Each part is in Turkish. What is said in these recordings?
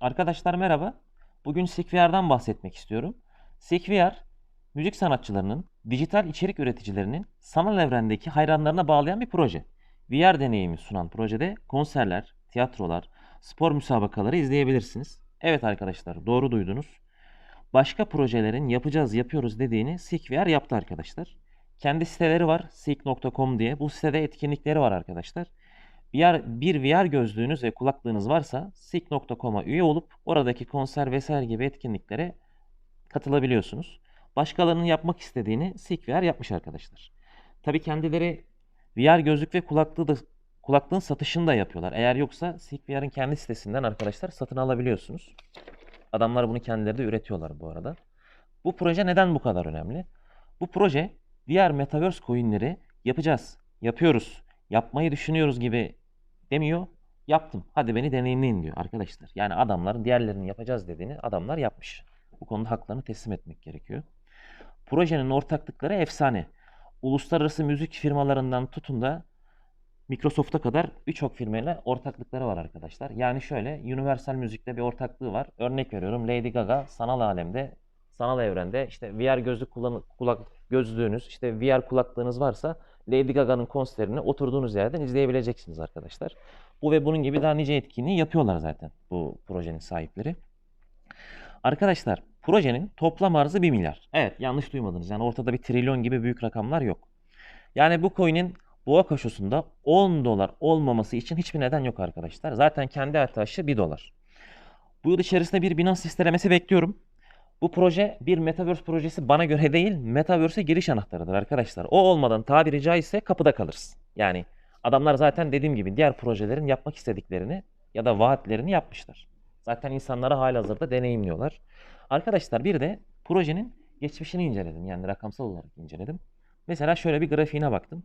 Arkadaşlar merhaba. Bugün SeekVR'dan bahsetmek istiyorum. SeekVR, müzik sanatçılarının, dijital içerik üreticilerinin sanal evrendeki hayranlarına bağlayan bir proje. VR deneyimi sunan projede konserler, tiyatrolar, spor müsabakaları izleyebilirsiniz. Evet arkadaşlar, doğru duydunuz. Başka projelerin yapacağız, yapıyoruz dediğini SeekVR yaptı arkadaşlar. Kendi siteleri var, seek.com diye. Bu sitede etkinlikleri var arkadaşlar. VR, bir VR gözlüğünüz ve kulaklığınız varsa seek.com'a üye olup oradaki konser vesaire gibi etkinliklere katılabiliyorsunuz. Başkalarının yapmak istediğini Seek VR yapmış arkadaşlar. Tabii kendileri VR gözlük ve kulaklığı da kulaklığın satışını da yapıyorlar. Eğer yoksa Seek VR'ın kendi sitesinden arkadaşlar satın alabiliyorsunuz. Adamlar bunu kendileri de üretiyorlar bu arada. Bu proje neden bu kadar önemli? Bu proje VR Metaverse coinleri yapacağız, yapıyoruz, yapmayı düşünüyoruz gibi demiyor. Yaptım. Hadi beni deneyimleyin diyor arkadaşlar. Yani adamların diğerlerinin yapacağız dediğini adamlar yapmış. Bu konuda haklarını teslim etmek gerekiyor. Projenin ortaklıkları efsane. Uluslararası müzik firmalarından tutun da Microsoft'a kadar birçok firmayla ortaklıkları var arkadaşlar. Yani şöyle Universal Müzik'te bir ortaklığı var. Örnek veriyorum Lady Gaga sanal alemde, sanal evrende işte VR gözlük kullan kulak gözlüğünüz, işte VR kulaklığınız varsa Lady Gaga'nın konserini oturduğunuz yerden izleyebileceksiniz arkadaşlar. Bu ve bunun gibi daha nice etkinliği yapıyorlar zaten bu projenin sahipleri. Arkadaşlar projenin toplam arzı 1 milyar. Evet yanlış duymadınız. Yani ortada bir trilyon gibi büyük rakamlar yok. Yani bu coin'in boğa koşusunda 10 dolar olmaması için hiçbir neden yok arkadaşlar. Zaten kendi artışı 1 dolar. Bu yıl içerisinde bir Binance listelemesi bekliyorum. Bu proje bir Metaverse projesi bana göre değil, Metaverse'e giriş anahtarıdır arkadaşlar. O olmadan tabiri caizse kapıda kalırız. Yani adamlar zaten dediğim gibi diğer projelerin yapmak istediklerini ya da vaatlerini yapmışlar. Zaten insanlara halihazırda deneyimliyorlar. Arkadaşlar bir de projenin geçmişini inceledim. Yani rakamsal olarak inceledim. Mesela şöyle bir grafiğine baktım.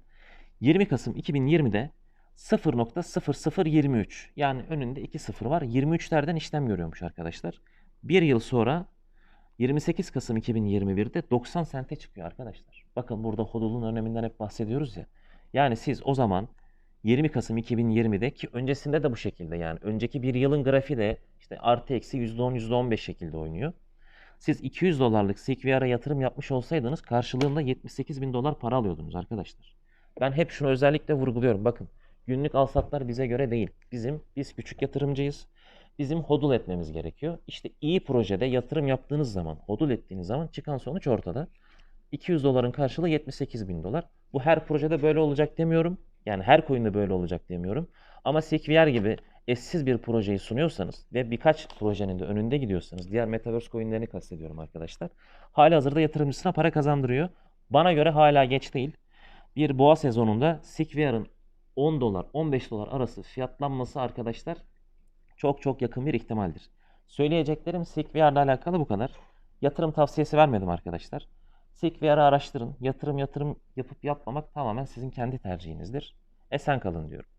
20 Kasım 2020'de 0.0023 yani önünde 2 sıfır var. 23'lerden işlem görüyormuş arkadaşlar. Bir yıl sonra 28 Kasım 2021'de 90 sente çıkıyor arkadaşlar. Bakın burada hodulun öneminden hep bahsediyoruz ya. Yani siz o zaman 20 Kasım 2020'de ki öncesinde de bu şekilde yani önceki bir yılın grafiği de işte artı eksi %10 %15 şekilde oynuyor. Siz 200 dolarlık SeekVR'a yatırım yapmış olsaydınız karşılığında 78 bin dolar para alıyordunuz arkadaşlar. Ben hep şunu özellikle vurguluyorum. Bakın günlük alsatlar bize göre değil. Bizim biz küçük yatırımcıyız. Bizim hodul etmemiz gerekiyor. İşte iyi projede yatırım yaptığınız zaman, hodul ettiğiniz zaman çıkan sonuç ortada. 200 doların karşılığı 78 bin dolar. Bu her projede böyle olacak demiyorum. Yani her coin'de böyle olacak demiyorum. Ama SeekVR gibi eşsiz bir projeyi sunuyorsanız ve birkaç projenin de önünde gidiyorsanız, diğer Metaverse coin'lerini kastediyorum arkadaşlar. Hali hazırda yatırımcısına para kazandırıyor. Bana göre hala geç değil. Bir boğa sezonunda SeekVR'ın 10 dolar, 15 dolar arası fiyatlanması arkadaşlar çok çok yakın bir ihtimaldir. Söyleyeceklerim ile alakalı bu kadar. Yatırım tavsiyesi vermedim arkadaşlar. SeekVR'ı araştırın. Yatırım yatırım yapıp yapmamak tamamen sizin kendi tercihinizdir. Esen kalın diyorum.